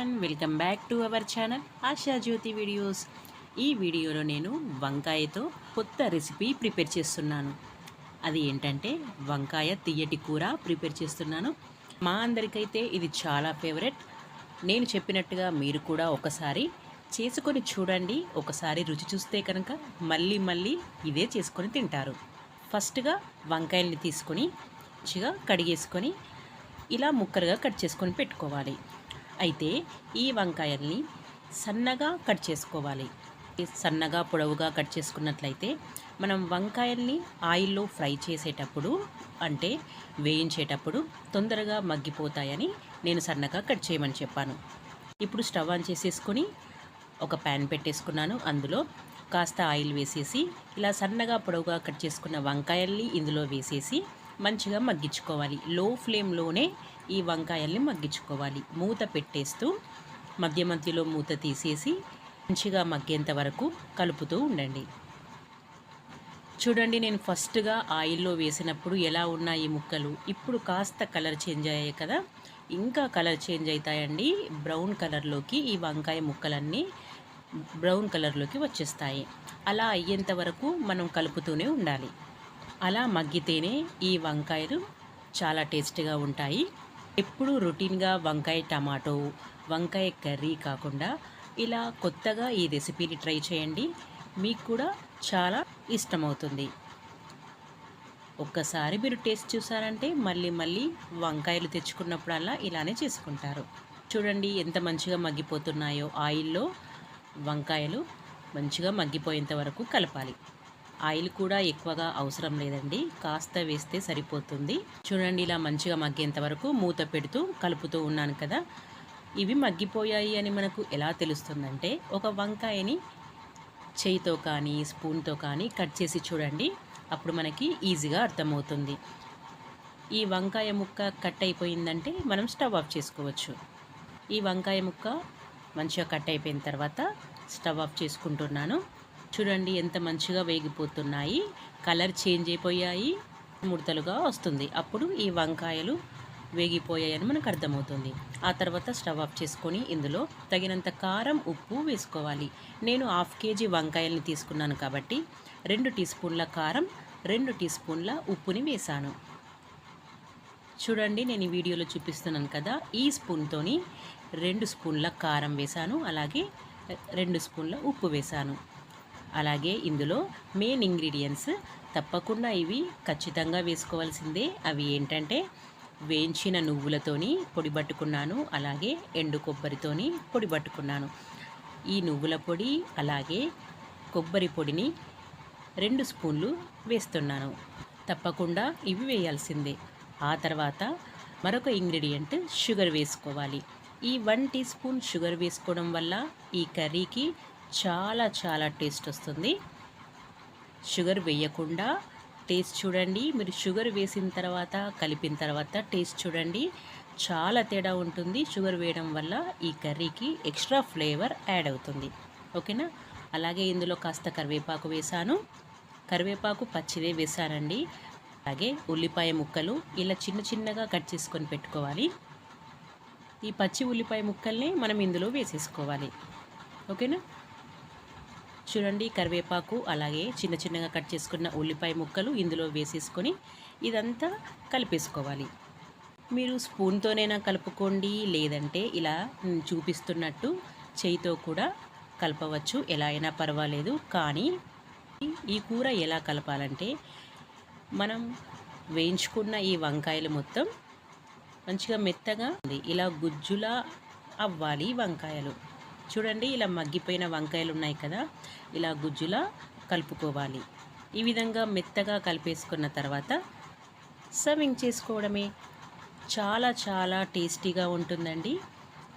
And welcome back to our channel Asha Jyothi videos ఈ వీడియోలో నేను వంకాయతో కొత్త రెసిపీ ప్రిపేర్ చేస్తున్నాను. అది ఏంటంటే వంకాయ తియ్యటి కూర ప్రిపేర్ చేస్తున్నాను. మా అందరికైతే ఇది చాలా ఫేవరెట్ నేను చెప్పినట్టుగా మీరు కూడా ఒకసారి చేసుకొని చూడండి. ఒకసారి రుచి చూస్తే కనుక మళ్ళీ మళ్ళీ ఇదే చేసుకొని తింటారు. ఫస్ట్గా వంకాయల్ని తీసుకొని మంచిగా కడిగేసుకొని ఇలా ముక్కలుగా కట్ చేసుకొని పెట్టుకోవాలి. అయితే ఈ వంకాయల్ని సన్నగా కట్ చేసుకోవాలి. సన్నగా పొడవుగా కట్ చేసుకున్నట్లయితే మనం వంకాయల్ని ఆయిల్లో ఫ్రై చేసేటప్పుడు అంటే వేయించేటప్పుడు తొందరగా మగ్గిపోతాయని నేను సన్నగా కట్ చేయమని చెప్పాను. ఇప్పుడు స్టవ్ ఆన్ చేసేసుకొని ఒక ప్యాన్ పెట్టేసుకున్నాను. అందులో కాస్త ఆయిల్ వేసేసి ఇలా సన్నగా పొడవుగా కట్ చేసుకున్న వంకాయల్ని ఇందులో వేసేసి మంచిగా మగ్గించుకోవాలి. లో ఫ్లేమ్లోనే ఈ వంకాయల్ని మగ్గించుకోవాలి. మూత పెట్టేస్తూ మధ్య మధ్యలో మూత తీసేసి మంచిగా మగ్గేంత వరకు కలుపుతూ ఉండండి. చూడండి నేను ఫస్ట్గా ఆయిల్లో వేసినప్పుడు ఎలా ఉన్నాయి ముక్కలు. ఇప్పుడు కాస్త కలర్ చేంజ్ అయ్యాయి కదా. ఇంకా కలర్ చేంజ్ అవుతాయండి బ్రౌన్ కలర్లోకి ఈ వంకాయ ముక్కలన్నీ బ్రౌన్ కలర్లోకి వచ్చేస్తాయి. అలా అయ్యేంత వరకు మనం కలుపుతూనే ఉండాలి. అలా మగ్గితేనే ఈ వంకాయలు చాలా టేస్టీగా ఉంటాయి. ఎప్పుడు రొటీన్గా వంకాయ టమాటో వంకాయ కర్రీ కాకుండా ఇలా కొత్తగా ఈ రెసిపీని ట్రై చేయండి. మీకు కూడా చాలా ఇష్టమవుతుంది. ఒక్కసారి మీరు టేస్ట్ చూసారంటే మళ్ళీ మళ్ళీ వంకాయలు తెచ్చుకున్నప్పుడల్లా ఇలానే చేసుకుంటారు. చూడండి ఎంత మంచిగా మగ్గిపోతున్నాయో ఆయిల్లో వంకాయలు మంచిగా మగ్గిపోయేంత వరకు కలపాలి. ఆయిల్ కూడా ఎక్కువగా అవసరం లేదండి. కాస్త వేస్తే సరిపోతుంది. చూడండి ఇలా మంచిగా మగ్గేంత వరకు మూత పెడుతూ కలుపుతూ ఉన్నాను కదా. ఇవి మగ్గిపోయాయి అని మనకు ఎలా తెలుస్తుందంటే ఒక వంకాయని చేయితో కానీ స్పూన్తో కానీ కట్ చేసి చూడండి అప్పుడు మనకి ఈజీగా అర్థమవుతుంది. ఈ వంకాయ ముక్క కట్ అయిపోయిందంటే మనం స్టవ్ ఆఫ్ చేసుకోవచ్చు. ఈ వంకాయ ముక్క మంచిగా కట్ అయిపోయిన తర్వాత స్టవ్ ఆఫ్ చేసుకుంటున్నాను. చూడండి ఎంత మంచిగా వేగిపోతున్నాయి. కలర్ చేంజ్ అయిపోయాయి. ముడతలుగా వస్తుంది. అప్పుడు ఈ వంకాయలు వేగిపోయాయని మనకు అర్థమవుతుంది. ఆ తర్వాత స్టవ్ ఆఫ్ చేసుకొని ఇందులో తగినంత కారం ఉప్పు వేసుకోవాలి. నేను హాఫ్ కేజీ వంకాయల్ని తీసుకున్నాను కాబట్టి రెండు టీ స్పూన్ల కారం రెండు టీ స్పూన్ల ఉప్పుని వేశాను. చూడండి నేను ఈ వీడియోలో చూపిస్తున్నాను కదా. ఈ స్పూన్తోని రెండు స్పూన్ల కారం వేశాను. అలాగే రెండు స్పూన్ల ఉప్పు వేశాను. అలాగే ఇందులో మెయిన్ ఇంగ్రీడియంట్స్ తప్పకుండా ఇవి ఖచ్చితంగా వేసుకోవాల్సిందే. అవి ఏంటంటే వేయించిన నువ్వులతోని పొడి పట్టుకున్నాను అలాగే ఎండు కొబ్బరితోని పొడి పట్టుకున్నాను. ఈ నువ్వుల పొడి అలాగే కొబ్బరి పొడిని రెండు స్పూన్లు వేస్తున్నాను. తప్పకుండా ఇవి వేయాల్సిందే. ఆ తర్వాత మరొక ఇంగ్రీడియంట్ షుగర్ వేసుకోవాలి. ఈ వన్ టీ స్పూన్ షుగర్ వేసుకోవడం వల్ల ఈ కర్రీకి చాలా చాలా టేస్ట్ వస్తుంది. షుగర్ వేయకుండా టేస్ట్ చూడండి. మీరు షుగర్ వేసిన తర్వాత కలిపిన తర్వాత టేస్ట్ చూడండి. చాలా తేడా ఉంటుంది. షుగర్ వేయడం వల్ల ఈ కర్రీకి ఎక్స్ట్రా ఫ్లేవర్ యాడ్ అవుతుంది. ఓకేనా? అలాగే ఇందులో కాస్త కరివేపాకు వేసాను. కరివేపాకు పచ్చిదే వేసానండి. అలాగే ఉల్లిపాయ ముక్కలు ఇలా చిన్న చిన్నగా కట్ చేసుకొని పెట్టుకోవాలి. ఈ పచ్చి ఉల్లిపాయ ముక్కల్ని మనం ఇందులో వేసేసుకోవాలి. ఓకేనా? చూడండి కరివేపాకు అలాగే చిన్న చిన్నగా కట్ చేసుకున్న ఉల్లిపాయ ముక్కలు ఇందులో వేసేసుకొని ఇదంతా కలిపేసుకోవాలి. మీరు స్పూన్తోనైనా కలుపుకోండి లేదంటే ఇలా చూపిస్తున్నట్టు చేయితో కూడా కలపవచ్చు. ఎలా అయినా పర్వాలేదు కానీ ఈ కూర ఎలా కలపాలంటే మనం వేయించుకున్న ఈ వంకాయలు మొత్తం మంచిగా మెత్తగా ఉంది. ఇలా గుజ్జులా అవ్వాలి వంకాయలు. చూడండి ఇలా మగ్గిపోయిన వంకాయలు ఉన్నాయి కదా ఇలా గుజ్జులా కలుపుకోవాలి. ఈ విధంగా మెత్తగా కలిపేసుకున్న తర్వాత సర్వింగ్ చేసుకోవడమే. చాలా చాలా టేస్టీగా ఉంటుందండి.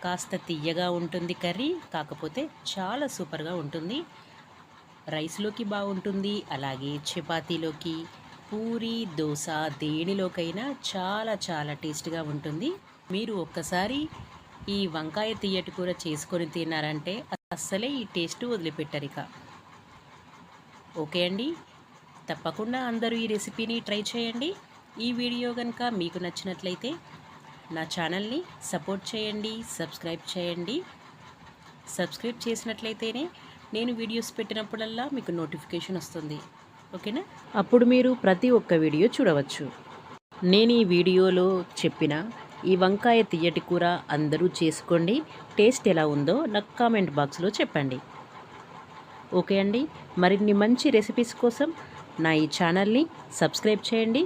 కాస్త తీయగా ఉంటుంది కర్రీ కాకపోతే చాలా సూపర్గా ఉంటుంది. రైస్లోకి బాగుంటుంది అలాగే చపాతీలోకి పూరి దోశ దేనిలోకైనా చాలా చాలా టేస్ట్గా ఉంటుంది. మీరు ఒక్కసారి ఈ వంకాయ తీయటి కూర చేసుకొని తిన్నారంటే అస్సలే ఈ టేస్ట్ వదిలిపెట్టరు ఇక. ఓకే అండి? తప్పకుండా అందరూ ఈ రెసిపీని ట్రై చేయండి. ఈ వీడియో కనుక మీకు నచ్చినట్లయితే నా ఛానల్ని సపోర్ట్ చేయండి సబ్స్క్రైబ్ చేయండి. సబ్స్క్రైబ్ చేసినట్లయితేనే నేను వీడియోస్ పెట్టినప్పుడల్లా మీకు నోటిఫికేషన్ వస్తుంది. ఓకేనా? అప్పుడు మీరు ప్రతి ఒక్క వీడియో చూడవచ్చు. నేను ఈ వీడియోలో చెప్పిన ఈ వంకాయ తియ్యటి కూర అందరూ చేసుకోండి. టేస్ట్ ఎలా ఉందో నాకు కామెంట్ బాక్స్లో చెప్పండి. ఓకే అండి. మరిన్ని మంచి రెసిపీస్ కోసం నా ఈ ఛానల్ని సబ్స్క్రైబ్ చేయండి.